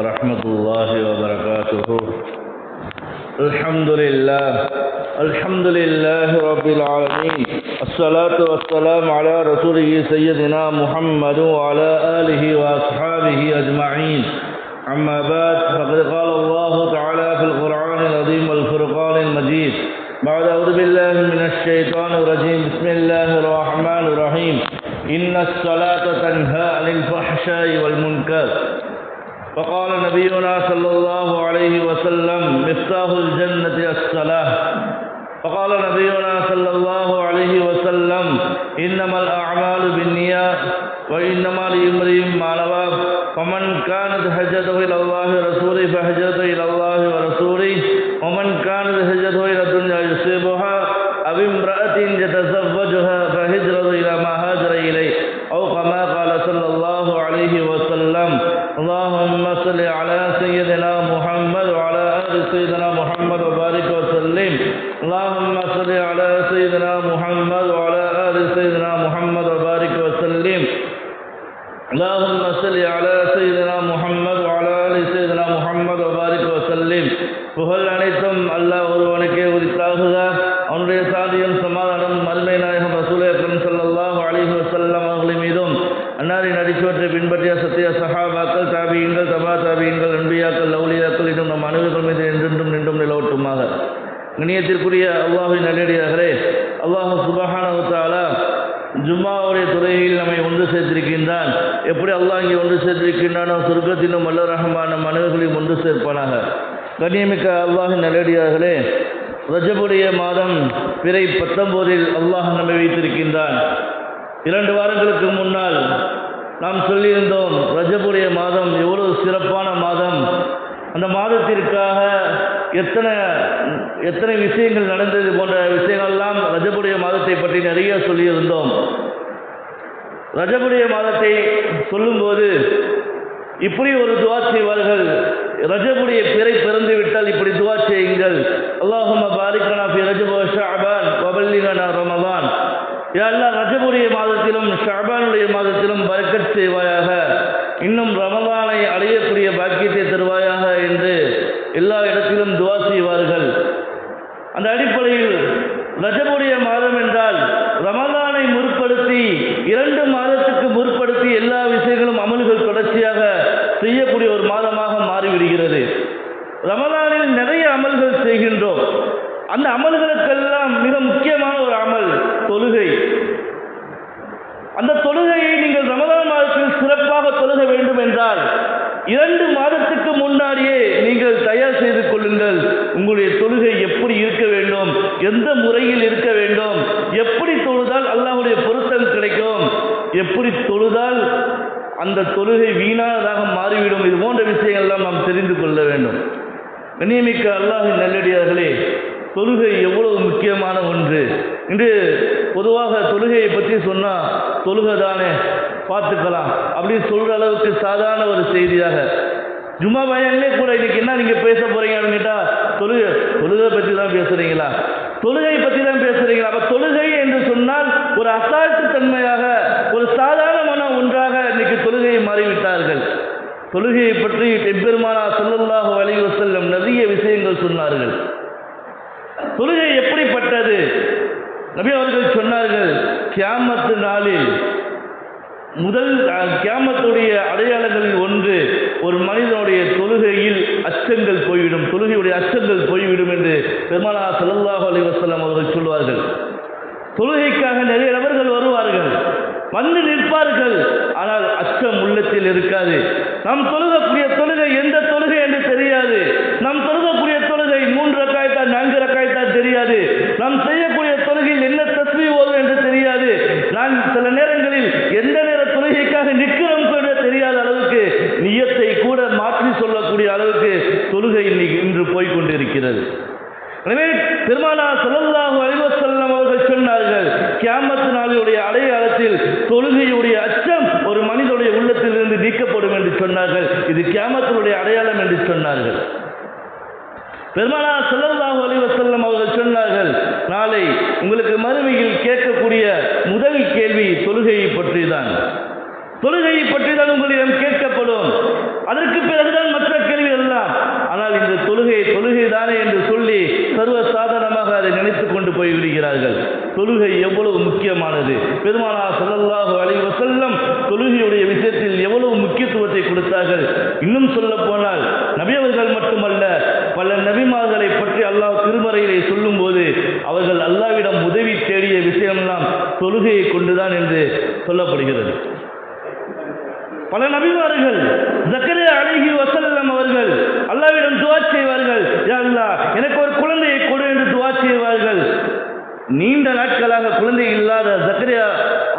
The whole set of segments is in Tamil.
ورحمة الله وبركاته. الحمد لله. الحمد لله رب العالمين. الصلاة والسلام على رسوله سيدنا محمد وعلى آله وأصحابه أجمعين. أما بعد فقد قال الله تعالى في القرآن العظيم والفرقان المجيد. بعد أعوذ بالله من الشيطان الرجيم. بسم الله الرحمن الرحيم. إن الصلاة تنهى عن الفحشاء والمنكر. فقال نبينا صلى الله عليه وسلم، مفتاح الجنة الصلاة. فقال نبينا صلى الله عليه وسلم، إنما الأعمال بالنيات وإنما لامرئ ما نوى، فمن كانت هجرته إلى الله ورسوله فهجرته إلى الله ورسوله، ومن كانت هجرته إلى الدنيا يصيبها، أو امرأة يتزوجها فهجرته إلى ما هاجر إليه، أو كما قال صلى الله عليه وسلم. اللهم صل على سيدنا محمد وعلى آل سيدنا محمد وبارك وسلم اللهم صل على سيدنا محمد وعلى آل سيدنا محمد وبارك وسلم اللهم صل على سيدنا محمد وعلى آل سيدنا محمد وبارك وسلم புகழ் அனைத்தும் அல்லாஹ் ஒருவனுக்கே உரித்தாகுக அவனுடைய சாதியும் சமாதானம் மருமை நாயகம் ரசூலே அக்ரம் ஸல்லல்லாஹு அலைஹி வஸல்லம் அவர்களின் மீதும் அன்னாரின் அடிச்சுவற்றை பின்பற்றிய சத்திய சஹாபாக்கள் தாபியங்கள் தபா தாபியங்கள் அன்பியாக்கள் லவுலியாக்கள் இன்னும் நம் அனைவர்கள் மீது என்றென்றும் நின்றும் நிலவட்டுமாக. இணையத்திற்குரிய அல்லாஹின் நல்லடியார்களே அல்லாஹு சுபஹானவத்தாலா ஜும்மாவுடைய துறையில் நம்மை ஒன்று சேர்த்திருக்கின்றான். எப்படி அல்லாஹ் இங்கே ஒன்று சேர்த்திருக்கின்றானோ சொர்க்கத்திலும் வல்ல ரகமான மனிதர்களையும் ஒன்று சேர்ப்பானாக. கண்ணியமிக்க அல்லாஹின் நல்லடியார்களே ரஜபுடைய மாதம் பிறை பத்தொம்போதில் அல்லாஹ் நம்மை வைத்திருக்கின்றான். இரண்டு வாரங்களுக்கு முன்னால் நாம் சொல்லியிருந்தோம் ரஜபுரிய மாதம் எவ்வளவு சிறப்பான மாதம். அந்த மாதத்திற்காக எத்தனை எத்தனை விஷயங்கள் நடந்தது போன்ற விஷயங்கள்லாம் ரஜபுடைய மாதத்தை பற்றி நிறைய சொல்லியிருந்தோம். ரஜபுடைய மாதத்தை சொல்லும்போது இப்படி ஒரு துவா செய்வார்கள். ரஜபுடைய பிறை பிறந்து விட்டால் இப்படி துவா செய்யுங்கள். அல்லாஹும் பாரிக்கனா பி ரஜப ஷஅபான் வபல்லிகனா ரமதான் எல்லா ரஜமுடைய மாதத்திலும் ஷபானுடைய மாதத்திலும் பறக்கச் செய்வாயாக. இன்னும் ரமதானை அடையக்கூடிய பாக்கியத்தை தருவாயாக என்று எல்லா இடத்திலும் துவா செய்வார்கள். அந்த அடிப்படையில் ரஜபுடைய மாதம் என்றால் ரமதானை முற்படுத்தி இரண்டு மாதத்துக்கு முற்படுத்தி எல்லா விஷயங்களும் அமல்கள் தொடர்ச்சியாக செய்யக்கூடிய ஒரு மாதமாக மாறிவிடுகிறது. ரமதானில் நிறைய அமல்கள் செய்கின்றோம். அந்த அமல்களுக்கெல்லாம் மிக முக்கியமான ஒரு அமல் தொழுகை. அந்த தொழுகையை நீங்கள் ரமதான் மாதத்தில் சிறப்பாக தொழுக வேண்டும் என்றால் இரண்டு மாதத்துக்கு முன்னாடியே நீங்கள் தயார் செய்து கொள்ளுங்கள். உங்களுடைய தொழுகை எப்படி இருக்க வேண்டும்? எந்த முறையில் இருக்க வேண்டும்? எப்படி தொழுதால் அல்லாஹுடைய பொருத்தம் கிடைக்கும்? எப்படி தொழுதால் அந்த தொழுகை வீணானதாக மாறிவிடும்? இது போன்ற விஷயங்கள்லாம் நாம் தெரிந்து கொள்ள வேண்டும். கண்ணியமிக்க அல்லாஹின் நல்லடியார்களே தொழுகை எவ்வளவு முக்கியமான ஒன்று. இன்று பொதுவாக தொழுகையை பற்றி சொன்னால் தொழுகை தானே பார்த்துக்கலாம். அப்படின்னு சொல்கிற அளவுக்கு சாதாரண ஒரு செய்தியாக. ஜும்மா பயன்லே கூட இன்னைக்கு என்ன நீங்கள் பேச போகிறீங்க அப்படின்னு கேட்டால் தொழுகை தொழுகை பற்றி தான் பேசுகிறீங்களா தொழுகை பற்றி தான் பேசுகிறீங்களா அப்போ தொழுகை என்று சொன்னால் ஒரு அசாட்டு தன்மையாக ஒரு சாதாரணமான ஒன்றாக இன்னைக்கு தொழுகையை மாறிவிட்டார்கள். தொழுகையை பற்றி எம்பெருமானா சொல்லல்லாக அலைஹி நம் நிறைய விஷயங்கள் சொன்னார்கள். தொழுகை எப்படிப்பட்டது? நபி அவர்கள் சொன்னார்கள் கியாமத்து நாளில் முதல் கியாமத்துடைய அடையாளங்களில் ஒன்று ஒரு மனிதனுடைய தொழுகையில் அச்சங்கள் போய்விடும் தொழுகையுடைய அச்சங்கள் போய்விடும் என்று பெருமானா சல்லாஹூ அலி வசல்லாம் அவர்கள் சொல்வார்கள். தொழுகைக்காக நிறைய நபர்கள் வருவார்கள் வந்து நிற்பார்கள் ஆனால் அச்சம் உள்ளத்தில் இருக்காது. நாம் தொழுகக்கூடிய தொழுகை எந்த தொழுகை என்று தெரியாது. நாம் தொழுகக்கூடிய தொழுகை மூன்று ரக்காய்த்தான் நான்கு ரக்காய்த்தான் தெரியாது. நாம் செய்ய தொழுகையில் என்ன தஸ்மி ஓதும் என்று தெரியாது நான் சில நேரங்களில் எந்த நேர தொழுகைக்காக நிற்கிறோம் கூட தெரியாத அளவுக்கு நியத்தை கூட மாற்றி சொல்லக்கூடிய அளவுக்கு தொழுகை இன்னைக்கு இன்று போய்கொண்டிருக்கிறது எனவே பெருமானா சல்லல்லாஹு அலைஹி வஸல்லம் அவர்கள் சொன்னார்கள் கியாமத் நாளுடைய அடையாளத்தில் தொழுகையுடைய அச்சம் ஒரு மனிதனுடைய உள்ளத்திலிருந்து நீக்கப்படும் என்று சொன்னார்கள் இது கியாமத்தினுடைய அடையாளம் என்று சொன்னார்கள். பெருமானா செல்லல்லாஹு அலி வசல்லம் அவர்கள் சொன்னார்கள் நாளை உங்களுக்கு மறு கேட்கக்கூடிய முதல் கேள்வி தொழுகையை பற்றி தான் தொழுகையை பற்றி தான் உங்களிடம் கேட்கப்படும் அதற்கு பிறகுதான் மற்ற இருக்கிறார்கள் இன்னும் சொல்ல போனால் நபியவர்கள் மட்டுமல்ல பல நபிமார்களை பற்றி அல்லாஹ் திருமறையிலே சொல்லும் போது அவர்கள் அல்லாவிடம் உதவி தேடிய விஷயம்லாம் தொழுகையை கொண்டுதான் என்று சொல்லப்படுகிறது. பல நபிமார்கள் ஜக்கரே அழகி வச அவர்கள் அல்லாவிடம் துவா செய்வார்கள் யா அல்லாஹ் எனக்கு ஒரு குழந்தையை கொடு என்று துவா செய்வார்கள் நீண்ட நாட்களாக குழந்தை இல்லாத ஜக்கரியா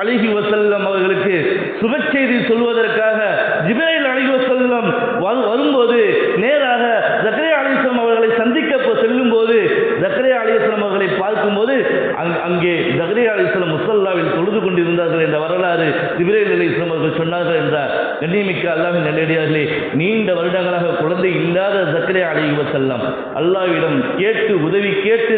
அழகி வசல்லம் அவர்களுக்கு சுப செய்தி சொல்வதற்காக ஜிப்ரைல் அழகி வசல்லம் வரு- வரும்போது நேராக ஜக்கரியா அலிஸ்லாம் அவர்களை சந்திக்க போ- செல்லும்போது ஜக்கரியா அலிஸ்லாம் அவர்களை பார்க்கும்போது அங் அங்கே ஜக்கரியா அலிஸ்லாம் முசல்லாவில் தொழுது கொண்டிருந்தார்கள் என்ற வரலாறு ஜிப்ரைல் அலிஸ்லாம் அவர்கள் சொன்னார்கள் என்றார் கண்ணியமிக்க அல்லாஹின் நல்லடியார்களே நீண்ட வருடங்களாக குழந்தை இல்லாத சக்கரை அலி செல்லம் அல்லாவிடம் கேட்டு உதவி கேட்டு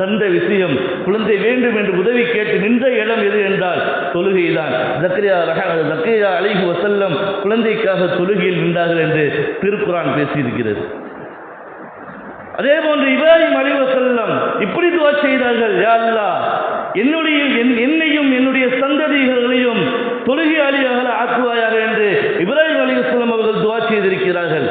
தந்த விஷயம் குழந்தை வேண்டும் என்று உதவி கேட்டு நின்ற இடம் எது என்றால் தொழுகைதான். ஜக்கரியா ரஹ ஜக்கரியா அலிஹி வசல்லம் குழந்தைக்காக தொழுகையில் நின்றார்கள் என்று திருக்குறான் பேசியிருக்கிறது. அதே போன்று இப்ராஹிம் அலி வசல்லம் இப்படி துவா செய்தார்கள் யா என்னுடைய என்னையும் என்னுடைய சந்ததிகளையும் தொழுகையாளியாக ஆக்குவாயாக என்று இப்ராஹிம் அலி அவர்கள் துவா செய்திருக்கிறார்கள்.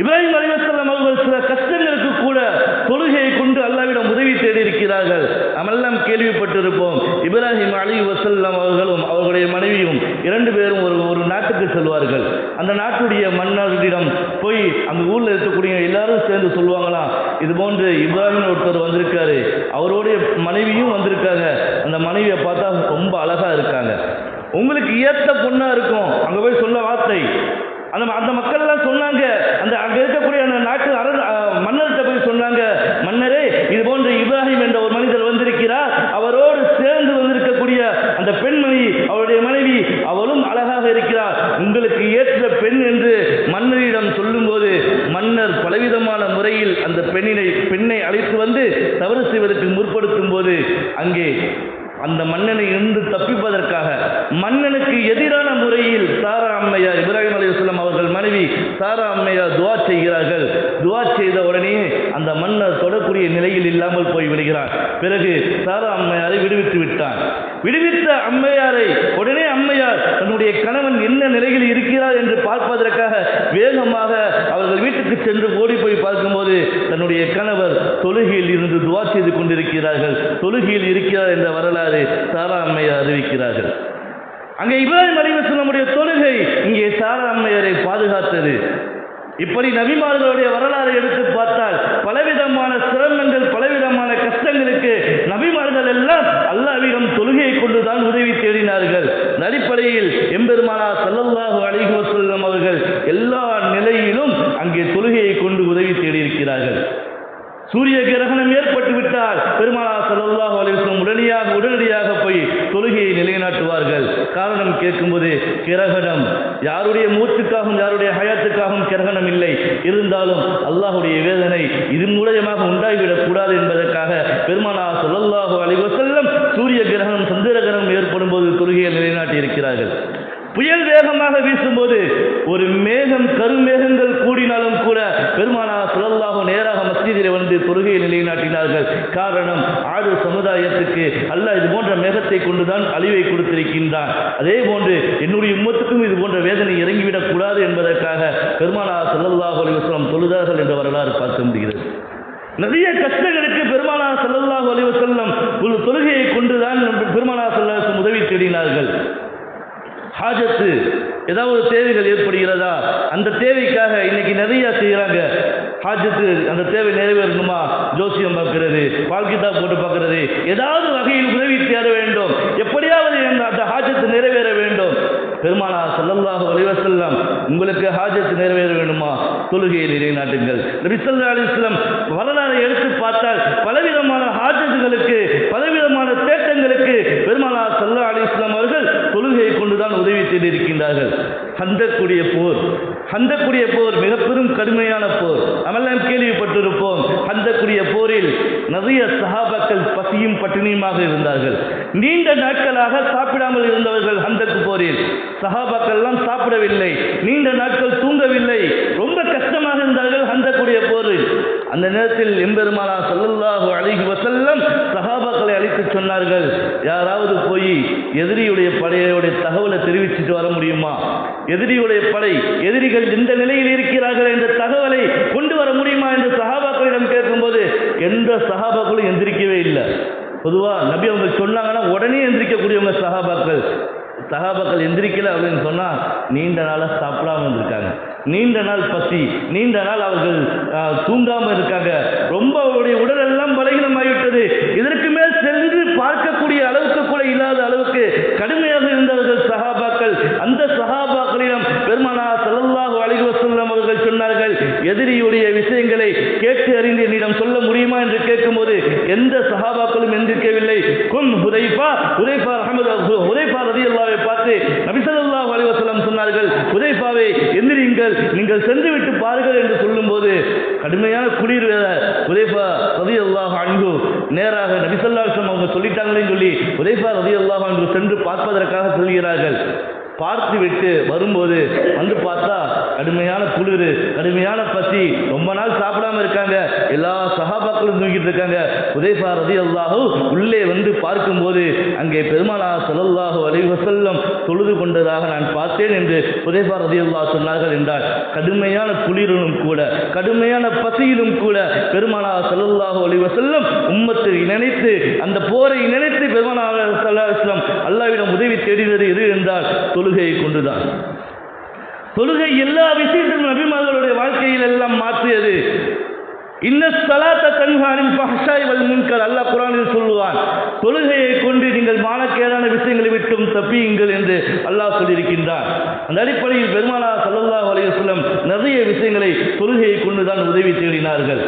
இப்ராஹிம் அலிவசல்லம் அவர்கள் சில கஷ்டங்களுக்கு கூட தொழுகையை கொண்டு அல்லாவிடம் உதவி தேடி இருக்கிறார்கள் நாமெல்லாம் கேள்விப்பட்டிருப்போம். இப்ராஹிம் அலி வசல்லம் அவர்களும் அவர்களுடைய மனைவியும் இரண்டு பேரும் ஒரு ஒரு நாட்டுக்கு செல்வார்கள். அந்த நாட்டுடைய மன்னர்களிடம் போய் அந்த ஊரில் இருக்கக்கூடிய எல்லாரும் சேர்ந்து சொல்லுவாங்களாம் இது போன்று இப்ராஹிம் ஒருத்தர் வந்திருக்காரு. அவருடைய மனைவியும் வந்திருக்காங்க. அந்த மனைவியை பார்த்தா ரொம்ப அழகாக இருக்காங்க. உங்களுக்கு ஏத்த பொண்ணா இருக்கும். அங்க போய் சொல்ல வார்த்தை. அந்த அந்த மக்கள் எல்லாம் சொன்னாங்க. அந்த அங்கே இருக்கக்கூடிய அந்த நாட்டு அர மன்னர்கிட்ட போய் சொன்னாங்க. மன்னரே இது போன்ற இப்ராஹிம் என்ற ஒரு மனிதர் வந்திருக்கிறார். அவரோடு சேர்ந்து வந்திருக்கக்கூடிய அந்த பெண்மணி அவருடைய மனைவி அவரும் அழகாக இருக்கிறார். உங்களுக்கு ஏற்ற பெண் என்று மன்னரிடம் சொல்லும்போது மன்னர் பலவிதமான முறையில் அந்த பெண்ணினை பெண்ணை அழைத்து வந்து தவறு செய்வதற்கு முற்படுத்தும் போது அங்கே அந்த மன்னனை இருந்து தப்பிப்பதற்காக மன்னனுக்கு எதிரான முறையில் சாரா அம்மையார் இப்ராஹிம் அலைஹிஸ்ஸலாம் அவர்கள் மனைவி சாரா அம்மையார் துவா செய்கிறார்கள். துவா செய்த உடனே அந்த மன்னர் தொடக்கூடிய நிலையில் இல்லாமல் போய் விடுகிறார் பிறகு சாரா அம்மையாரை விடுவித்து விட்டான். விடுவித்த அம்மையாரை உடனே அம்மையார் தன்னுடைய கணவன் என்ன நிலையில் இருக்கிறார் என்று பார்ப்பதற்காக வேகமாக அவர்கள் வீட்டுக்கு சென்று ஓடி போய் பார்க்கும்போது தன்னுடைய கணவர் தொழுகையில் இருந்து துவா செய்து கொண்டிருக்கிறார்கள். தொழுகையில் இருக்கிறார் என்ற வரலாறு சாரா அம்மையார் அறிவிக்கிறார்கள். அங்கே இப்ராஹிம் அலிவசனமுடைய தொழுகை இங்கே சாரா அம்மையாரை பாதுகாத்தது. இப்படி நபிமார்களுடைய வரலாறு எடுத்து பார்த்தால் பலவிதமான சிரமங்கள் பலவிதமான கஷ்டங்களுக்கு நபிமார்கள் எல்லாம் அல்லாவிடம் தொழுகையை கொண்டுதான் உதவி தேடினார்கள். அடிப்படையில் எம்பெருமானா ஸல்லல்லாஹு அலைஹி வசல்லம் அவர்கள் எல்லா நிலையிலும் அங்கே தொழுகையை கொண்டு உதவி தேடியிருக்கிறார்கள். சூரிய கிரகணம் ஏற்பட்டு விட்டால் பெருமானா ஸல்லல்லாஹு அலிஸ்லம் உடனடியாக உடனடியாக போய் தொழுகையை நிலைநாட்டுவார்கள். காரணம் கேட்கும்போது கிரகணம் யாருடைய மூச்சுக்காகவும் யாருடைய ஹயாத்துக்காகவும் கிரகணம் இல்லை. இருந்தாலும் அல்லாஹுடைய வேதனை இதன் மூலயமாக உண்டாகிவிடக் கூடாது என்பதற்காக பெருமானா ஸல்லல்லாஹு அலிவசல்லம் சூரிய கிரகணம் சந்திர கிரகணம் ஏற்படும் போது தொழுகையை நிலைநாட்டி இருக்கிறார்கள் புயல் வேகமாக வீசும்போது ஒரு மேகம் கருமேகங்கள் கூடினாலும் கூட பெருமானா சுழல்லாகும் நேராக மஸ்ஜிதில் வந்து தொழுகையை நிலைநாட்டினார்கள். காரணம் ஆடு சமுதாயத்துக்கு அல்ல இது போன்ற மேகத்தை கொண்டுதான் அழிவை கொடுத்திருக்கின்றான். அதே போன்று என்னுடைய உம்மத்துக்கும் இது போன்ற வேதனை இறங்கிவிடக் கூடாது என்பதற்காக பெருமானா ஸல்லல்லாஹு அலைஹி தொழுதார்கள் என்ற வரலாறு பார்க்க முடிகிறது. நிறைய கஷ்டங்களுக்கு பெருமானா ஸல்லல்லாஹு அலைஹி ஒரு தொழுகை கொண்டுதான் பெருமானா ஸல்லல்லாஹு அலைஹி வஸல்லம் உதவி தேடினார்கள் ஹாஜத்து ஏதாவது தேவைகள் ஏற்படுகிறதா? அந்த தேவைக்காக இன்னைக்கு நிறைய செய்கிறாங்க ஹாஜத்து அந்த தேவை நிறைவேறணுமா? ஜோசியம் பார்க்கிறது வாழ்க்கைத்தா போட்டு பார்க்கிறது. ஏதாவது வகையில் உதவி தேட வேண்டும். எப்படியாவது அந்த அந்த ஹாஜத்து நிறைவேற வேண்டும். பெருமானா ஸல்லல்லாஹு அலைஹி உங்களுக்கு ஹாஜத்து நிறைவேற வேண்டுமா? தொழுகையை நிலைநாட்டுங்கள் நபி ஸல்லல்லாஹு வரலாறு எடுத்து பார்த்தால் பலவிதமான ஹாஜத்துகளுக்கு பலவிதமான தேட்டங்களுக்கு பெருமானா ஸல்லல்லாஹு அலிஸ்லாம் அவர்கள் தொழுகையை கொண்டுதான் உதவி செய்திருக்கின்றார்கள் ஹந்தக்குரிய போர். ஹந்தக்குடிய போர் மிக பெரும் கடுமையான போர். அமெல்லாம் கேள்விப்பட்டிருப்போம். ஹந்தக்குரிய போரில் நிறைய சகாபாக்கள் பசியும் பட்டினியுமாக இருந்தார்கள். நீண்ட நாட்களாக சாப்பிடாமல் இருந்தவர்கள் ஹந்தக்கு போரில் சஹாபாக்கள்லாம் சாப்பிடவில்லை நீண்ட நாட்கள் தூங்கவில்லை ரொம்ப கஷ்டமாக இருந்தார்கள் ஹந்தக்குடைய போரில். அந்த நேரத்தில் எம்பெருமானா சல்லல்லாஹு அழகி வசல்லம் சஹாபாக்களை அழைத்து சொன்னார்கள் யாராவது போய் எதிரியுடைய படையுடைய தகவலை தெரிவிச்சுட்டு வர முடியுமா? எதிரியுடைய படை எதிரிகள் எந்த நிலையில் இருக்கிறார்கள் என்ற தகவலை கொண்டு வர முடியுமா? என்று சஹாபாக்களிடம் கேட்கும்போது எந்த சஹாபாக்களும் எந்திரிக்கவே இல்லை. பொதுவாக நபி அவங்க சொன்னாங்கன்னா உடனே எந்திரிக்கக்கூடியவங்க சஹாபாக்கள். சஹாபாக்கள் எந்திரிக்கல அப்படின்னு சொன்னால் நீண்ட நாளாக சாப்பிடாம இருந்திருக்காங்க. நீண்ட நாள் பசி நீண்ட நாள் அவர்கள் தூங்காமல் இருக்காங்க. ரொம்ப அவருடைய உடல் எல்லாம் பலகீனமாகிவிட்டது இதற்கு மேல் சென்று பார்க்கக்கூடிய அளவுக்கு கூட இல்லாத அளவுக்கு கடுமையாக இருந்தவர்கள் சஹாபாக்கள் அந்த சஹாபாக்களிடம் பெருமானா ஸல்லல்லாஹு அலைஹி வஸல்லம் அவர்கள் சொன்னார்கள் எதிரியுடைய விஷயங்களை கேட்டு அறிந்து என்னிடம் சொல்ல முடியுமா என்று கேட்கும்போது எந்த சஹாபாக்களும் எந்திரிக்கவில்லை கும் ஹுதைஃபா ஹுதைஃபா அஹமது ஹுதைஃபா ரலியல்லாஹு பார்த்து நபி ஸல்லல்லாஹு அலைஹி வஸல்லம் சொன்னார்கள் ஹுதைஃபாவை எந்திரியுங்கள் நீங்கள் சென்று விட்டு பாருங்கள் என்று சொல்லும்போது கடுமையான குளிர் வேற ஹுதைஃபா ரலியல்லாஹு அன்ஹு நேராக நபி ஸல்லல்லாஹு அலைஹி வஸல்லம் அவங்க சொல்லிட்டாங்களேன்னு சொல்லி ஹுதைஃபா ரலியல்லாஹு என்று சென்று பார்ப்பதற்காக செல்கிறார்கள். பார்த்து விட்டு வரும்போது வந்து பார்த்தா கடுமையான குளிர் கடுமையான பசி. ரொம்ப நாள் சாப்பிடாம இருக்காங்க. எல்லா சகாபாக்களும் தூங்கிட்டு இருக்காங்க. உதயபா ரதி அல்லாஹு உள்ளே வந்து பார்க்கும்போது அங்கே பெருமானா ஸல்லல்லாஹு அலைஹி தொழுது கொண்டதாக நான் பார்த்தேன் என்று உதயபா ரதி அல்லாஹ் சொன்னார்கள் என்றால் கடுமையான குளிரிலும் கூட கடுமையான பசியிலும் கூட பெருமானா ஸல்லல்லாஹு அலைஹி உம்மத்தை நினைத்து அந்த போரை நினைத்து பெருமானா ஸல்லல்லாஹு அல்லாஹ்விடம் உதவி தேடினது எது என்றால் தொழுகையை கொண்டுதான். தொழுகை எல்லா விஷயத்திலும் நபிமார்களுடைய வாழ்க்கையில் எல்லாம் மாற்றியது. இன்ன சலாத்த தன்ஹானில் ஃபஹ்ஷாய் வல் முன்கர் அல்லாஹ் குரானில் சொல்லுவான். தொழுகையை கொண்டு நீங்கள் மானக்கேடான விஷயங்களை விட்டும் தப்பியுங்கள் என்று அல்லாஹ் சொல்லியிருக்கின்றான். அந்த அடிப்படையில் பெருமானா சல்லல்லாஹ் அலைஹி நிறைய விஷயங்களை தொழுகையை கொண்டு தான் உதவி தேடினார்கள்.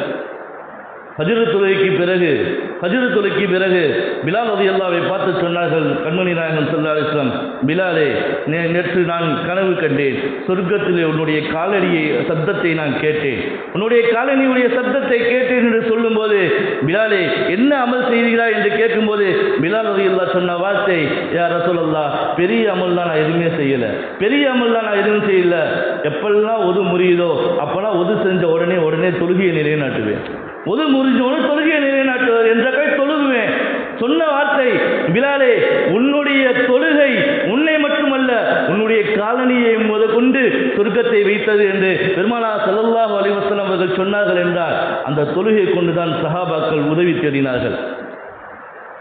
ஹஜ்ரு துறைக்கு பிறகு ஹஜ்ரு தொழுகைக்கு பிறகு பிலால் ரதி அல்லாவை பார்த்து சொன்னார்கள். கண்மணி நாயகன் சொல்லா இஸ்லாம் பிலாலே நே- நேற்று நான் கனவு கண்டேன். சொர்க்கத்தில் உன்னுடைய காலடியை சத்தத்தை நான் கேட்டேன். உன்னுடைய காலனியுடைய சத்தத்தை கேட்டேன் என்று சொல்லும்போது பிலாலே என்ன அமல் செய்கிறாய் என்று கேட்கும்போது பிலால் ரதி அல்லா சொன்ன வார்த்தை யார் ரசூலல்லா பெரிய அமல்லாம் நான் எதுவுமே செய்யலை. பெரிய அமல்லாம் நான் எதுவும் செய்யல. எப்பெல்லாம் ஒது முறியுதோ அப்போல்லாம் ஒது செஞ்ச உடனே உடனே தொழுகையை நிலைநாட்டுவேன். ஒது முறிஞ்சோடு தொழுகையை நிலைநாட்டுவார் என்ற கை தொழுகுவேன். சொன்ன வார்த்தை பிலாலே உன்னுடைய தொழுகை உன்னை மட்டுமல்ல உன்னுடைய காலனியை முத கொண்டு சொர்க்கத்தை வைத்தது என்று பெருமானா ஸல்லல்லாஹு அலிவசன் அவர்கள் சொன்னார்கள் என்றால் அந்த தொழுகை கொண்டுதான் சஹாபாக்கள் உதவி தேடினார்கள்.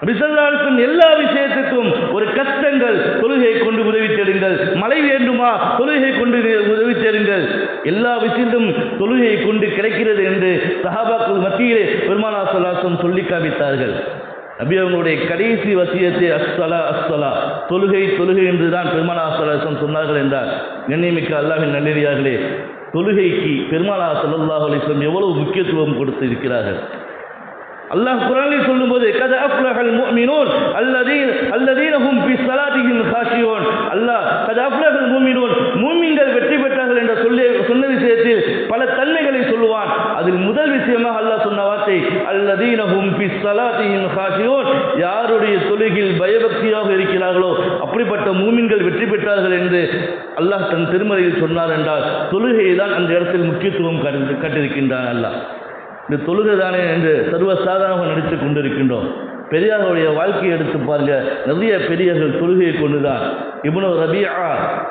ரிசல்லாருக்கும் எல்லா விஷயத்துக்கும் ஒரு கஷ்டங்கள் தொழுகையை கொண்டு உதவி தேடுங்கள். மழை வேண்டுமா? தொழுகை கொண்டு உதவி தேடுங்கள். எல்லா விஷயத்தும் தொழுகையை கொண்டு கிடைக்கிறது என்று சஹாபாக்கள் மத்தியிலே பெருமானா சல்லாசம் சொல்லி காமித்தார்கள். நபி அவங்களுடைய கடைசி வசியத்தை அஸ்தலா அஸ்ஸலா தொழுகை தொழுகை என்று தான் பெருமானா சொன்னார்கள் என்றார். கண்ணியமிக்க அல்லாவின் நல்லடியார்களே தொழுகைக்கு பெருமானா ஸல்லல்லாஹு அலைஹி எவ்வளவு முக்கியத்துவம் கொடுத்து இருக்கிறார்கள் அல்லாஹ் குரானில் சொல்லும்போது கத அஃப்லஹல் முஃமினூன் அல்லதீன் அல்லதீனஹும் ஃபி ஸலாத்திஹிம் காஷியூன் அல்லாஹ் கத அஃப்லஹல் முஃமினூன் மூமின்கள் வெற்றி பெற்றார்கள் என்ற சொல்லி சொன்ன விஷயத்தில் பல தன்மைகளை சொல்லுவான். அதில் முதல் விஷயமாக அல்லாஹ் சொன்ன வார்த்தை அல்லதீனஹும் ஃபி ஸலாத்திஹிம் காஷியூன் யாருடைய தொழுகையில் பயபக்தியாக இருக்கிறார்களோ அப்படிப்பட்ட மூமின்கள் வெற்றி பெற்றார்கள் என்று அல்லாஹ் தன் திருமறையில் சொன்னார் என்றால் தொழுகையை தான் அந்த இடத்தில் முக்கியத்துவம் கட்டிருக்கின்றான் அல்லாஹ். இந்த தொழுகை தானே என்று சர்வசாதாரணமாக நடித்து கொண்டிருக்கின்றோம். பெரியார்களுடைய வாழ்க்கையை எடுத்து பாருங்க. நிறைய பெரியர்கள் தொழுகையை கொண்டுதான். இப்னு ரபியா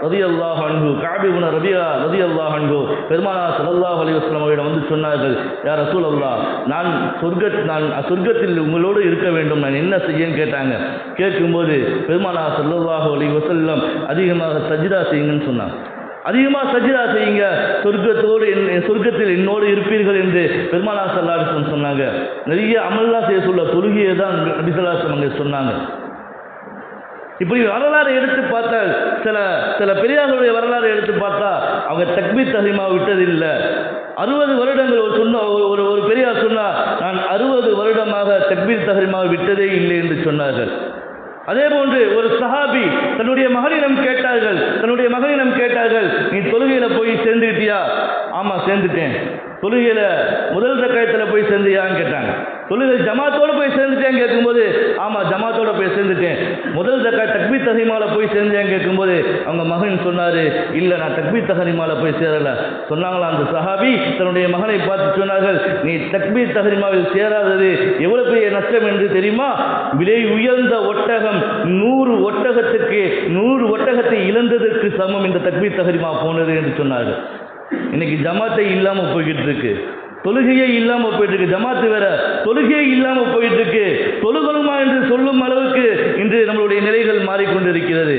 ரதி அல்லாஹ் அன்பு காபி இப்னு ரபியா ரதி அல்லாஹ் அன்பு பெருமானா ஸல்லல்லாஹு அலைஹி வஸல்லம் அவரிடம் வந்து சொன்னார்கள் யார் ரசூல் அல்லா நான் சொர்க்க நான் சொர்க்கத்தில் உங்களோடு இருக்க வேண்டும். நான் என்ன செய்யன்னு கேட்டாங்க. கேட்கும்போது பெருமானா சல்லாஹ் அலி வசல்லம் அதிகமாக சஜிதா செய்யுங்கன்னு சொன்னாங்க அதிகமாக சஜிதா செய்யுங்க. சொர்க்கத்தோடு என் சொர்க்கத்தில் என்னோடு இருப்பீர்கள் என்று பெருமாளா சல்லாசன் சொன்னாங்க. நிறைய அமல்லா செய்ய சொல்ல தொழுகையை தான் நபிசல்லாசம் அங்கே சொன்னாங்க. இப்படி வரலாறு எடுத்து பார்த்தா சில சில பெரியார்களுடைய வரலாறு எடுத்து பார்த்தா அவங்க தக்பீர் தஹிமா விட்டதில்லை. அறுபது வருடங்கள் ஒரு சொன்ன ஒரு- ஒரு ஒரு பெரியார் சொன்னால் நான் அறுபது வருடமாக தக்பீர் தஹரிமா விட்டதே இல்லை என்று சொன்னார்கள். அதே போன்று ஒரு சஹாபி தன்னுடைய மகனிடம் கேட்டார்கள் தன்னுடைய மகனிடம் கேட்டார்கள் நீ தொழுகையில போய் சேர்ந்துக்கிட்டியா? ஆமா சேர்ந்துட்டேன். தொழுகையில முதல் ரக்காயத்தில் போய் சேர்ந்தியான்னு கேட்டாங்க. தொழுகை ஜமாத்தோடு போய் சேர்ந்துட்டேன் கேட்கும்போது ஆமாம் ஜமாத்தோட போய் சேர்ந்துட்டேன். முதல் தக்கா தக்பி தஹரிமால போய் சேர்ந்தேன் கேட்கும்போது அவங்க மகன் சொன்னார் இல்லை நான் தக்பி தஹரிமால போய் சேரல. சொன்னாங்களா அந்த சஹாபி? தன்னுடைய மகனை பார்த்து சொன்னார்கள் நீ தக்பி தஹரிமாவில் சேராதது எவ்வளவு பெரிய நஷ்டம் என்று தெரியுமா? விலை உயர்ந்த ஒட்டகம் நூறு ஒட்டகத்துக்கு நூறு ஒட்டகத்தை இழந்ததற்கு சமம் இந்த தக்பி தஹரிமா போனது என்று சொன்னார்கள். இன்னைக்கு ஜமாத்தை இல்லாம போய்கிட்டு இருக்கு. தொழுகையே இல்லாமல் போயிட்டு இருக்கு ஜமாத்து வேற. தொழுகையே இல்லாமல் போயிட்டு இருக்கு தொழுகணுமா என்று சொல்லும் அளவுக்கு இன்று நம்மளுடைய நிலைகள் மாறிக்கொண்டிருக்கிறது.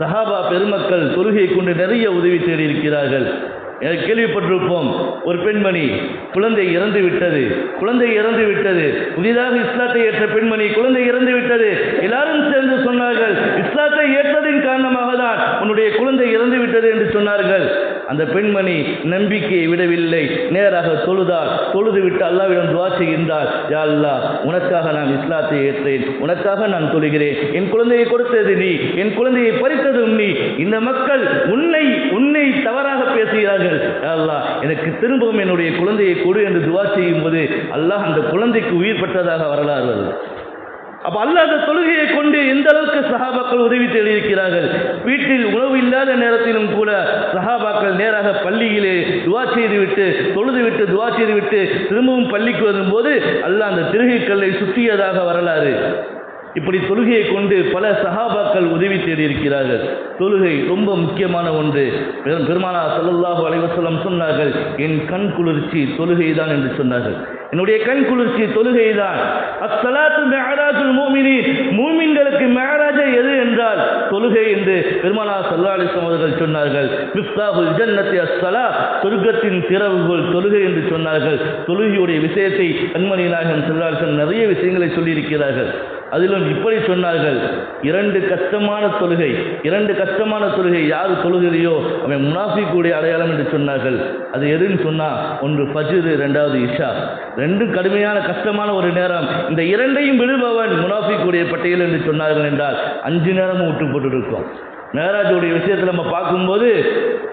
சஹாபா பெருமக்கள் தொழுகையை கொண்டு நிறைய உதவி தேடி இருக்கிறார்கள். கேள்விப்பட்டிருப்போம். ஒரு பெண்மணி குழந்தை இறந்து விட்டது. குழந்தை இறந்து விட்டது. புதிதாக இஸ்லாத்தை ஏற்ற பெண்மணி குழந்தை இறந்து விட்டது. எல்லாரும் சேர்ந்து சொன்னார்கள் இஸ்லாத்தை ஏற்றதின் காரணமாக தான் உன்னுடைய குழந்தை இறந்து விட்டது என்று சொன்னார்கள். அந்த பெண்மணி நம்பிக்கையை விடவில்லை. நேராக தொழுதார் தொழுது விட்டு அல்லாவிடம் துவா செய்கின்றார். யா அல்லாஹ் உனக்காக நான் இஸ்லாத்தை ஏற்றேன். உனக்காக நான் தொழுகிறேன். என் குழந்தையை கொடுத்தது நீ. என் குழந்தையை பறித்ததும் நீ. இந்த மக்கள் உன்னை உன்னை தவறாக பேசுகிறார்கள். யா அல்லாஹ் எனக்கு திரும்பவும் என்னுடைய குழந்தையை கொடு என்று துவா செய்யும் போது அல்லாஹ் அந்த குழந்தைக்கு உயிர் பெற்றதாக வரலாறு அப்ப அல்லாஹ் அந்த தொழுகையை கொண்டு எந்த அளவுக்கு சஹாபாக்கள் உதவி தேடியிருக்கிறார்கள்? வீட்டில் உணவு இல்லாத நேரத்திலும் கூட சஹாபாக்கள் நேராக பள்ளியிலே துவா செய்துவிட்டு தொழுது விட்டு துவா செய்துவிட்டு திரும்பவும் பள்ளிக்கு வரும்போது அல்லாஹ் அந்த திருகைக்கல்லை சுற்றியதாக வரலாறு. இப்படி தொழுகையை கொண்டு பல சஹாபாக்கள் உதவி தேடியிருக்கிறார்கள். தொழுகை ரொம்ப முக்கியமான ஒன்று. பெருமானா ஸல்லல்லாஹு அலைவசலம் சொன்னார்கள் என் கண் குளிர்ச்சி தொழுகை தான் என்று சொன்னார்கள். என்னுடைய கண் குளிர்ச்சி தொழுகை தான் அஸ்ஸலாத்து மிஅராஜுல் மூமினி. மூமின்களுக்கு மிஅராஜ் எது என்றால் தொழுகை என்று பெருமானா ஸல்லல்லாஹு அலைஹி அவர்கள் சொன்னார்கள். மிஃப்தாஹுல் ஜன்னத்தி அஸ்ஸலா சொர்க்கத்தின் திறவுகோல் தொழுகை என்று சொன்னார்கள். தொழுகையுடைய விஷயத்தை கண்மணி நாயகம் ஸல்லல்லாஹு நிறைய விஷயங்களை சொல்லியிருக்கிறார்கள். அதிலும் இப்படி சொன்னார்கள் இரண்டு கஷ்டமான தொழுகை இரண்டு கஷ்டமான தொழுகை யார் தொழுகிறையோ அவன் முனாஃபிக்குடைய அடையாளம் என்று சொன்னார்கள். அது எதுன்னு சொன்னா ஒன்று பஜிரு ரெண்டாவது இஷா. ரெண்டும் கடுமையான கஷ்டமான ஒரு நேரம் இந்த இரண்டையும் விழுபவன் முனாஃபிக்குடைய பட்டியல் என்று சொன்னார்கள் என்றால் அஞ்சு நேரமும் விட்டு போட்டுருக்கோம். மேராஜுடைய விஷயத்தில் நம்ம பார்க்கும்போது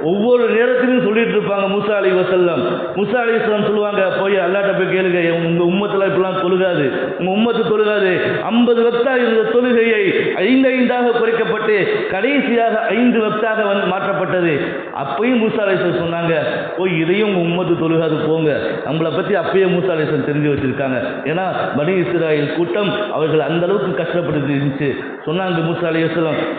ஒவ்வொரு நேரத்திலும் சொல்லிட்டு இருப்பாங்க முசா அலி வசல்லம் முசா அலி வசல்லம் சொல்லுவாங்க போய் அல்லாட்ட போய் கேளுங்க உங்க உம்மத்தில் இப்படிலாம் தொழுகாது. உங்க உம்மத்து தொழுகாது. ஐம்பது வக்தா இருந்த தொழுகையை ஐந்து ஐந்தாக குறைக்கப்பட்டு கடைசியாக ஐந்து வக்தாக வந்து மாற்றப்பட்டது. அப்பயும் மூசா அலி சொன்னாங்க போய் இதையும் உங்க உம்மத்து தொழுகாது போங்க. நம்மளை பற்றி அப்பயே மூசா அலி தெரிஞ்சு வச்சிருக்காங்க. ஏன்னா பனி இஸ்ராயல் கூட்டம் அவர்கள் அந்த அளவுக்கு கஷ்டப்பட்டு இருந்துச்சு. சொன்னாங்க மூசா அலி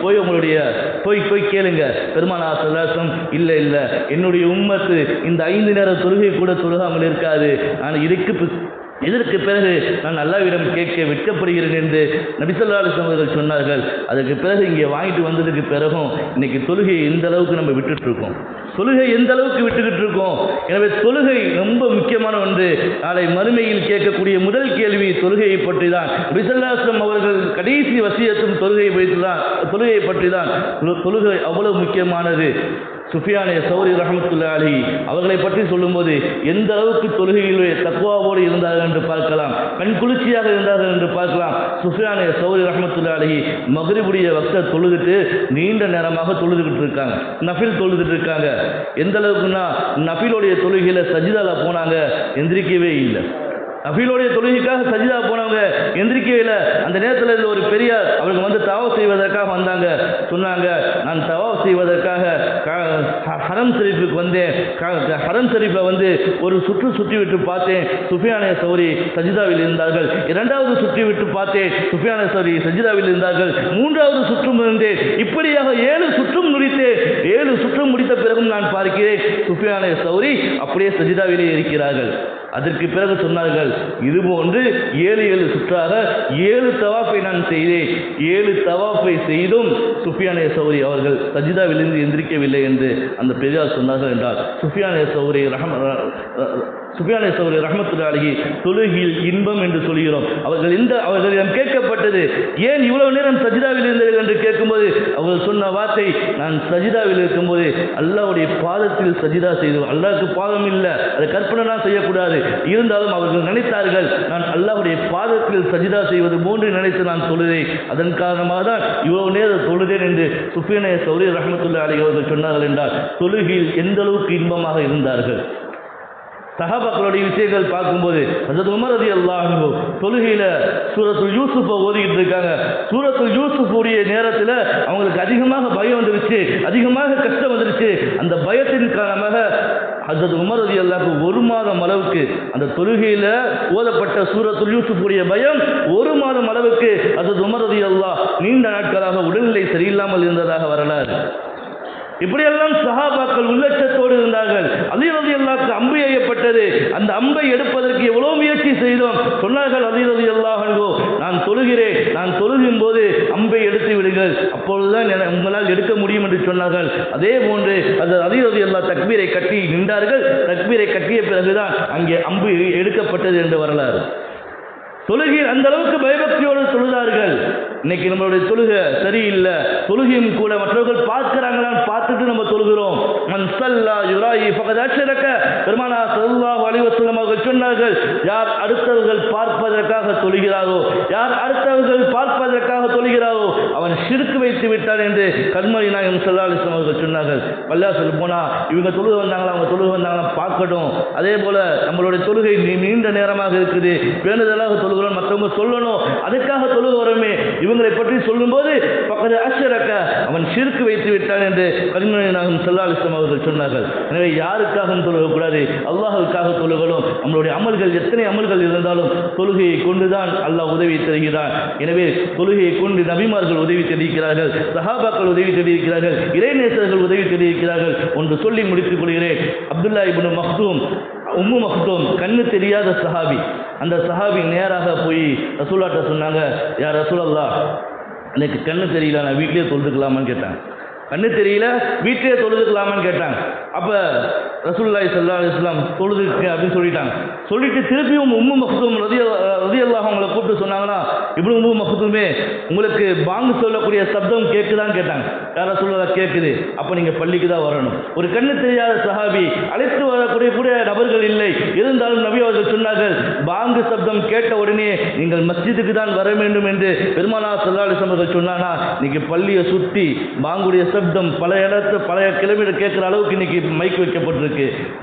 போய் உங்களுடைய போய் போய் கேளுங்க. பெருமானா சதாசம் இல்லை இல்லை. என்னுடைய உம்மத்து இந்த ஐந்து நேர தொழுகை கூட தொழுகாமல் இருக்காது. நான் இதுக்கு பி- இதற்கு பிறகு நான் அல்லாவிடம் கேட்க வெட்கப்படுகிறேன் என்று நபிசல்லாலு அலிஸ்லாம் அவர்கள் சொன்னார்கள். அதற்கு பிறகு இங்கே வாங்கிட்டு வந்ததுக்கு பிறகும் இன்னைக்கு தொழுகையை எந்த அளவுக்கு நம்ம விட்டுட்டு இருக்கோம் தொழுகை எந்த அளவுக்கு விட்டுக்கிட்டு இருக்கோம் எனவே தொழுகை ரொம்ப முக்கியமான ஒன்று. நாளை மறுமையில் கேட்கக்கூடிய முதல் கேள்வி தொழுகையை பற்றி தான் நபிசல்லாஸ்லம் அவர்கள் கடைசி வசியத்தும் தொழுகையை வைத்து தான் தொழுகையை பற்றி தான் தொழுகை அவ்வளவு முக்கியமானது. சுஃபியானே சௌரி ரஹமத்துல்லா அலி அவர்களை பற்றி சொல்லும்போது எந்த அளவுக்கு தொழுகையிலே தக்குவாவோடு இருந்தார்கள் என்று பார்க்கலாம் கண் குளிர்ச்சியாக இருந்தார்கள் என்று பார்க்கலாம். சுஃபியானே சௌரி ரஹமத்துல்லா அலி மகரிபுடைய வக்த தொழுதுட்டு நீண்ட நேரமாக தொழுதுகிட்டு இருக்காங்க. நஃபில் தொழுதுட்டு இருக்காங்க. எந்த அளவுக்குன்னா நஃபிலுடைய தொழுகையில் சஜிதால போனாங்க எந்திரிக்கவே இல்லை. நஃபீலுடைய தொழுகைக்காக சஜிதா போனவங்க எந்திரிக்கவே இல்லை. அந்த நேரத்தில் இருந்த ஒரு பெரியார் அவருக்கு வந்து தவாப் செய்வதற்காக வந்தாங்க. சொன்னாங்க நான் தவாப் செய்வதற்காக ஹரம் ஷரீஃபுக்கு வந்தேன். க- ஹரம் ஷரீஃபை வந்து ஒரு சுற்று சுற்றி விட்டு பார்த்தேன். சுஃபியானே சௌரி சஜிதாவில் இருந்தார்கள். இரண்டாவது சுற்றி விட்டு பார்த்தேன். சுஃபியானே சௌரி சஜிதாவில் இருந்தார்கள். மூன்றாவது சுற்றும் இருந்தேன். இப்படியாக ஏழு சுற்றும் முடித்தேன். ஏழு சுற்றும் முடித்த பிறகும் நான் பார்க்கிறேன். சுஃபியானே சௌரி அப்படியே சஜிதாவிலே இருக்கிறார்கள். அதற்கு பிறகு சொன்னார்கள் இதுபோன்று ஏழு ஏழு சுற்றாக ஏழு தவாஃபை நான் செய்தேன். ஏழு தவாஃபை செய்தும் சுஃபியானே சௌரி அவர்கள் சஜிதாவிலிருந்து எந்திரிக்கவில்லை என்று அந்த பெரியார் சொன்னார்கள் என்றார். சுஃபியானே சௌரி ரஹம் சுஃபியானே சௌரி ரஹமத்துல அழகி தொழுகையில் இன்பம் என்று சொல்கிறோம். அவர்கள் இந்த அவர்களிடம் கேட்கப்பட்டது. ஏன் இவ்வளவு நேரம் சஜிதாவில் இருந்தீர்கள் என்று கேட்கும்போது அவர்கள் சொன்ன வார்த்தை நான் சஜிதாவில் இருக்கும்போது அல்லாவுடைய பாதத்தில் சஜிதா செய்தோம். அல்லாவுக்கு பாதம் இல்லை. அதை கற்பனைலாம் செய்யக்கூடாது. இருந்தாலும் அவர்கள் நினைத்தார்கள் நான் அல்லாவுடைய பாதத்தில் சஜிதா செய்வது போன்று நினைத்து நான் தொழுதேன். அதன் காரணமாக தான் இவ்வளவு நேரம் தொழுதேன் என்று சுஃபியனே சௌரி ரஹமத்துல்லா அலி அவர்கள் சொன்னார்கள் என்றால் தொழுகையில் எந்த அளவுக்கு இன்பமாக இருந்தார்கள்? சகாபாக்களுடைய விஷயங்கள் பார்க்கும்போது ஹசரத் உமர் அதி அல்லாஹோ தொழுகையில் சூரத்துல் யூசுஃபை ஓதிக்கிட்டு இருக்காங்க. சூரத்துல் யூசுஃப் உடைய நேரத்தில் அவங்களுக்கு அதிகமாக பயம் வந்துருச்சு அதிகமாக கஷ்டம் வந்துருச்சு. அந்த பயத்தின் காரணமாக ஹசரத் உமர் ரதி அல்லாஹ்க்கு ஒரு மாதம் அளவுக்கு அந்த தொழுகையில் ஓதப்பட்ட சூரத்துல் யூசுஃபுடைய பயம் ஒரு மாதம் அளவுக்கு ஹசரத் உமர் ரதி அல்லாஹ் நீண்ட நாட்களாக உடல்நிலை சரியில்லாமல் இருந்ததாக வரலாறு. இப்படியெல்லாம் சஹாபாக்கள் உள்ளச்சத்தோடு இருந்தார்கள். அலி ரதி அல்லாக்கு அம்பு எய்யப்பட்டது அந்த அம்பை எடுப்பதற்கு எவ்வளோ முயற்சி செய்தோம்? சொன்னார்கள் அலி ரதி அல்லாஹோ நான் தொழுகிறேன். நான் தொழுகும் போது அம்பை எடுத்து விடுங்கள். அப்பொழுதுதான் உங்களால் எடுக்க முடியும் என்று சொன்னார்கள். அதே போன்று அந்த அலி ரதி அல்லா தக்பீரை கட்டி நின்றார்கள். தக்பீரை கட்டிய பிறகுதான் அங்கே அம்பு எடுக்கப்பட்டது என்று வரலாறு. தொழுகை அந்த அளவுக்கு பயபக்தியோடு தொழுதார்கள். இன்னைக்கு நம்மளுடைய தொழுகை சரியில்லை. தொழுகையும் கூட மற்றவர்கள் பார்க்கிறாங்களான்னு பார்த்துட்டு நம்ம தொழுகிறோம். மன்சல்லா யுராயி பக்கத்து பெருமானா சல்லாஹ் அலிவசல்லம் அவர்கள் சொன்னார்கள் யார் அடுத்தவர்கள் பார்ப்பதற்காக தொழுகிறாரோ யார் அடுத்தவர்கள் பார்ப்பதற்காக தொழுகிறாரோ அவன் சிறுக்கு வைத்து விட்டான் என்று கண்மணி நாயகம் சல்லா அலிஸ்லாம் அவர்கள் சொன்னார்கள். பள்ளியாசல் போனா இவங்க தொழுக வந்தாங்களா அவங்க தொழுக வந்தாங்களா பார்க்கட்டும். அதே போல நம்மளுடைய தொழுகை நீ- நீண்ட நேரமாக இருக்குது. வேண்டுதலாக தொழுகிறோம் மற்றவங்க சொல்லணும். அதுக்காக தொழுக வரோமே. இவங்களை பற்றி சொல்லும்போது பக்கத்து அஷரக்க. அவன் சிறுக்கு வைத்து விட்டான் என்று கண்மணி நாயகம் செல்லாலிசம் அவர்கள் சொன்னார்கள். எனவே யாருக்காகவும் தொழுகக்கூடாது? அல்லாஹுக்காக தொழுகணும். நம்மளுடைய அமல்கள் எத்தனை அமல்கள் இருந்தாலும் தொழுகையை கொண்டுதான் அல்லாஹ் உதவி தருகிறான். எனவே தொழுகையை கொண்டு நபிமார்கள் உதவி தெரிவிக்கிறார்கள் சஹாபாக்கள் உதவி தெரிவிக்கிறார்கள் இறைநேசர்கள் உதவி தெரிவிக்கிறார்கள் ஒன்று சொல்லி முடித்துக் கொள்கிறேன். அப்துல்லா இபுன் மஹ்தூம் உம்மு மஹ்தூம் கண்ணு தெரியாத சஹாபி. அந்த சஹாபி நேராக போய் ரசூலாட்ட சொன்னாங்க யார் ரசூலல்லா எனக்கு கண்ணு தெரியல நான் வீட்லேயே தொழுதுக்கலாமான்னு கேட்டேன் கண்ணு தெரியல வீட்லேயே தொழுதுக்கலாமான்னு கேட்டாங்க. அப்போ ரசூல்லாய் சல்லா அலைஹி வஸல்லம் அப்படின்னு சொல்லிட்டாங்க. சொல்லிட்டு திருப்பியும் உம்மு மக்தூம் ரதி ரதி அல்லாஹ் உங்களை கூப்பிட்டு சொன்னாங்கன்னா இப்படி உம்மு மக்தூமே உங்களுக்கு பாங்கு சொல்லக்கூடிய சப்தம் கேட்குதான்னு கேட்டாங்க. யார சொல்லுறதா கேட்குது அப்போ நீங்கள் பள்ளிக்கு தான் வரணும். ஒரு கண்ணு தெரியாத சஹாபி அழைத்து வரக்கூடிய கூட நபர்கள் இல்லை. இருந்தாலும் நபி அவர்கள் சொன்னார்கள் பாங்கு சப்தம் கேட்ட உடனே நீங்கள் மஸ்ஜிதுக்கு தான் வர வேண்டும் என்று பெருமானா சல்லாலிசம் அவர்கள் சொன்னாங்கன்னா இன்னைக்கு பள்ளியை சுற்றி பாங்குடைய சப்தம் பல இடத்து பல கிலோமீட்டர் கேட்குற அளவுக்கு இன்னைக்கு மைக் வைக்கப்பட்டிருக்கு.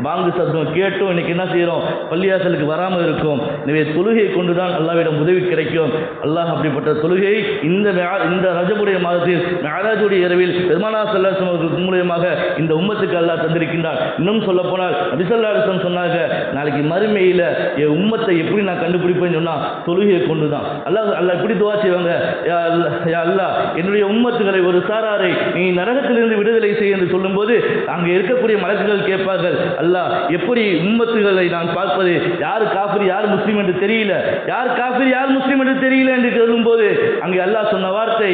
பாங்கு சத்தம் கேட்டும். இன்னைக்கு என்ன செய்கிறோம் பள்ளியாசலுக்கு வராமல் இருக்கும். எனவே தொழுகையை கொண்டு தான் அல்லாவிடம் உதவி கிடைக்கும். அல்லாஹ் அப்படிப்பட்ட தொழுகை இந்த இந்த ரஜபுடைய மாதத்தில் மெஹராஜுடைய இரவில் பெருமானா சல்லாசம் அவர்களுக்கு மூலியமாக இந்த உம்மத்துக்கு அல்லாஹ் தந்திருக்கின்றார். இன்னும் சொல்ல போனால் நபிசல்லாசம் சொன்னாங்க நாளைக்கு மறுமையில் என் உம்மத்தை எப்படி நான் கண்டுபிடிப்பேன்னு சொன்னால் தொழுகையை கொண்டு தான் அல்லாஹ் அல்லாஹ் இப்படி துவா செய்வாங்க யா அல்லாஹ், என்னுடைய உம்மத்துகளை ஒரு சாராரை நீ நரகத்திலிருந்து விடுதலை செய்ய என்று சொல்லும்போது அங்கே இருக்கக்கூடிய மலக்குகள் கேட்பாங்க சொல்வார்கள் அல்லாஹ் எப்படி உம்மத்துகளை நான் பார்ப்பது? யார் காஃபிர் யார் முஸ்லீம் என்று தெரியல. யார் காஃபிர் யார் முஸ்லீம் என்று தெரியல என்று சொல்லும்போது அங்கே அல்லாஹ் சொன்ன வார்த்தை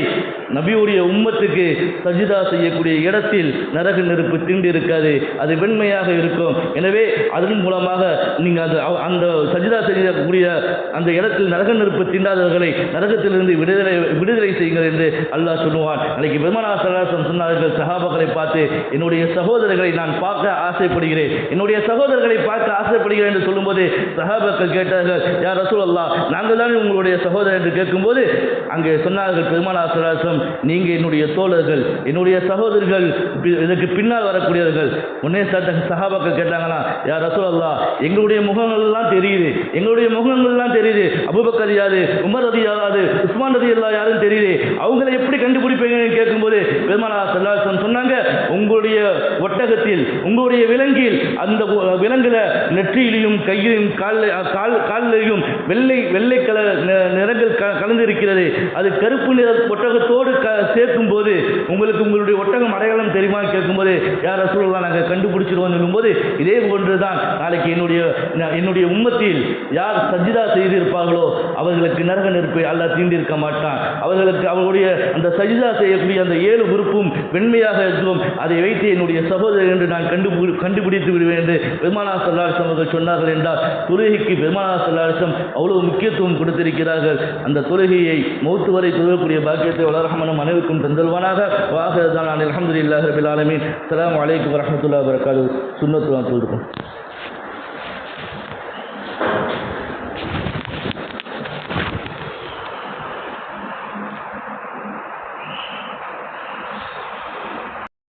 நபியுடைய உம்மத்துக்கு சஜிதா செய்யக்கூடிய இடத்தில் நரக நெருப்பு திண்டு இருக்காது அது வெண்மையாக இருக்கும். எனவே அதன் மூலமாக நீங்கள் அந்த அவ- அந்த சஜிதா செய்யக்கூடிய அந்த இடத்தில் நரக நெருப்பு திண்டாதவர்களை நரகத்திலிருந்து விடுதலை விடுதலை செய்யுங்கள் என்று அல்லாஹ் சொல்லுவான். அன்றைக்கு பெருமனா சலாசம் சொன்னார்கள் சஹாபாக்களை பார்த்து என்னுடைய சகோதரர்களை நான் பார்க்க ஆசைப்படுகிறேன். என்னுடைய சகோதரர்களை பார்க்க ஆசைப்படுகிறேன் என்று சொல்லும்போது சஹாபாக்கள் கேட்டார்கள் யார் ரசூல் அல்லா நாங்கள் தான் உங்களுடைய சகோதரர் என்று கேட்கும்போது அங்கே சொன்னார்கள் பெருமானா சலாசம் நீங்கள் என்னுடைய தோழர்கள் என்னுடைய சகோதரர்கள் இதற்கு பின்னால் வரக்கூடியவர்கள். உடனே சகாபாக்கள் கேட்டாங்களா யார் ரசூல் அல்லா எங்களுடைய முகங்கள்லாம் தெரியுது எங்களுடைய முகங்கள்லாம் தெரியுது. அபுபக்கர் யாரு உமர் ரதி யாராது உஸ்மான் ரதி அல்லா யாருன்னு தெரியுது. அவங்களை எப்படி கண்டுபிடிப்பீங்கன்னு கேட்கும்போது பெருமானா சல்லாசம் சொன்னாங்க உங்களுடைய ஒட்டகத்தில் உங்களுடைய விலங்கில் அந்த விலங்குல நெற்றியிலையும் கையிலும் கால் கால் காலிலையும் வெள்ளை வெள்ளை கலர் நிறங்கள் கலந்திருக்கிறது. கலந்து இருக்கிறது அது கருப்பு நிற ஒட்டகத்தோடு க சேர்க்கும் போது உங்களுக்கு உங்களுடைய ஒட்டகம் அடையாளம் தெரியுமா கேட்கும்போது யார் ரசூலெல்லாம் நாங்கள் கண்டுபிடிச்சிருவோம் சொல்லும்போது இதே போன்று தான் நாளைக்கு என்னுடைய என்னுடைய உம்மத்தில் யார் சஜிதா செய்திருப்பார்களோ அவர்களுக்கு நரக நெருப்பை அல்ல தீண்டிருக்க மாட்டான். அவர்களுக்கு அவர்களுடைய அந்த சஜிதா செய்யக்கூடிய அந்த ஏழு உறுப்பும் வெண்மையாக இருக்கும். அதை வைத்து என்னுடைய சகோதரர் என்று நான் கண்டுபிடி கண்டுபிடித்து விடுவேன் என்று பெருமானா சல்லாசம் அவர்கள் சொன்னார்கள் என்றால் தொழுகைக்கு பெருமானா சல்லாசம் அவ்வளவு முக்கியத்துவம் கொடுத்திருக்கிறார்கள். அந்த தொழுகையை மௌத்து வரை தொழுகக்கூடிய பாக்கியத்தை வளரஹமனும் அனைவருக்கும் தந்தல்வானாக வாகதான் அலமதுல்லாஹ் ரபில் ஆலமின். அஸ்ஸலாமு அலைக்கும் வரமத்துல்லா வபரகாத்துஹு. சுன்னத்துலாம் சொல்லிருக்கோம்